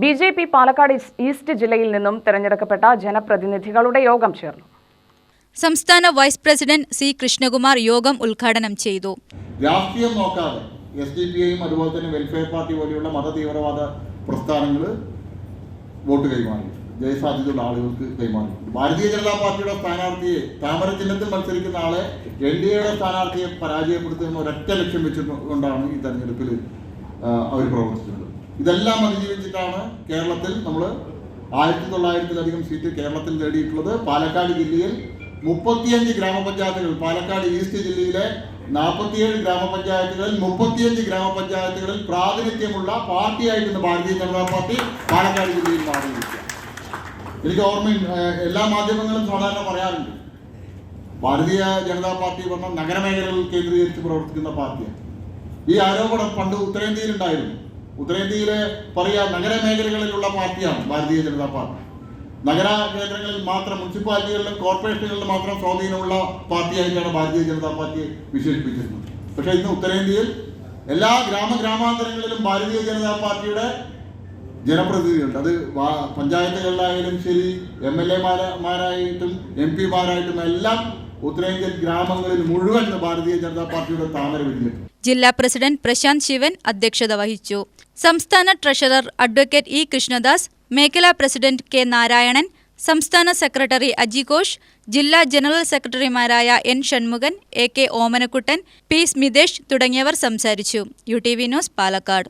B J P Palakkad east ജില്ലയിൽ നിന്നും തെരഞ്ഞെടുക്കപ്പെട്ട ജനപ്രതിനിധികളുടെ യോഗം ചേർന്നു. സംസ്ഥാന വൈസ് പ്രസിഡന്റ് സി കൃഷ്ണകുമാർ യോഗം ഉദ്ഘാടനം ചെയ്തു. രാഷ്ട്രീയം നോക്കാതെ എസ് ഡി പി ഐയും അതുപോലെ തന്നെ വെൽഫെയർ പാർട്ടി പോലെയുള്ള മതതീവ്രവാദ പ്രസ്ഥാനങ്ങൾ വോട്ട് കൈമാറി ജയസാധ്യതയുള്ള ആളുകൾക്ക് കൈമാറി ഭാരതീയ ജനതാ പാർട്ടിയുടെ സ്ഥാനാർത്ഥിയെ താമര ചിഹ്നത്തിൽ മത്സരിക്കുന്ന ആളെ എൻ ഡി എയുടെ സ്ഥാനാർത്ഥിയെ പരാജയപ്പെടുത്തുന്ന ഒരൊറ്റ ലക്ഷ്യം വെച്ചുകൊണ്ടാണ് ഈ തെരഞ്ഞെടുപ്പിൽ അവർ പ്രവർത്തിച്ചത് ഇതെല്ലാം അതിജീവിച്ചിട്ടാണ് കേരളത്തിൽ നമ്മൾ ആയിരത്തി തൊള്ളായിരത്തിലധികം സീറ്റ് കേരളത്തിൽ നേടിയിട്ടുള്ളത്. പാലക്കാട് ജില്ലയിൽ മുപ്പത്തിയഞ്ച് ഗ്രാമപഞ്ചായത്തുകൾ പാലക്കാട് ഈസ്റ്റ് ജില്ലയിലെ നാൽപ്പത്തിയേഴ് ഗ്രാമപഞ്ചായത്തുകളിൽ മുപ്പത്തിയഞ്ച് ഗ്രാമപഞ്ചായത്തുകളിൽ പ്രാതിനിധ്യമുള്ള പാർട്ടിയായിട്ട് ഇന്ന് ഭാരതീയ ജനതാ പാർട്ടി പാലക്കാട് ജില്ലയിൽ മാറിയിരിക്കുക എനിക്ക് ഓർമ്മ എല്ലാ മാധ്യമങ്ങളും സാധാരണ പറയാറുണ്ട് ഭാരതീയ ജനതാ പാർട്ടി പറഞ്ഞ നഗരമേഖലകളിൽ കേന്ദ്രീകരിച്ച് പ്രവർത്തിക്കുന്ന പാർട്ടിയാണ്. ഈ ആരോപണം പണ്ട് ഉത്തരേന്ത്യയിൽ ഉണ്ടായിരുന്നു. ഉത്തരേന്ത്യയിലെ പറയാ നഗരമേഖലകളിലുള്ള പാർട്ടിയാണ് ഭാരതീയ ജനതാ പാർട്ടി. നഗര കേന്ദ്രങ്ങളിൽ മാത്രം മുനിസിപ്പാലിറ്റികളിലും കോർപ്പറേഷനുകളിലും മാത്രം സ്വാധീനമുള്ള പാർട്ടിയായിട്ടാണ് ഭാരതീയ ജനതാ പാർട്ടിയെ വിശേഷിപ്പിച്ചിരുന്നത് പക്ഷേ ഇന്ന് ഉത്തരേന്ത്യയിൽ എല്ലാ ഗ്രാമ ഗ്രാമാന്തരങ്ങളിലും ഭാരതീയ ജനതാ പാർട്ടിയുടെ ജനപ്രതിനിധിയുണ്ട് അത് പഞ്ചായത്തുകളിലായാലും ശരി എം എൽ എമാരായിട്ടും എം പിമാരായിട്ടും എല്ലാം ഉത്തരേന്ത്യൻ ഗ്രാമങ്ങളിൽ മുഴുവൻ ഭാരതീയ ജനതാ പാർട്ടിയുടെ താമര വിരിഞ്ഞിട്ടുണ്ട് ജില്ലാ പ്രസിഡന്റ് പ്രശാന്ത് ശിവൻ അധ്യക്ഷത വഹിച്ചു. സംസ്ഥാന ട്രഷറർ അഡ്വക്കേറ്റ് ഇ കൃഷ്ണദാസ് മേഖലാ പ്രസിഡന്റ് കെ നാരായണൻ സംസ്ഥാന സെക്രട്ടറി അജി ഘോഷ് ജില്ലാ ജനറൽ സെക്രട്ടറിമാരായ N Shanmukhan A K Omanakuttan P Smithesh തുടങ്ങിയവർ സംസാരിച്ചു. U T V news Palakkad.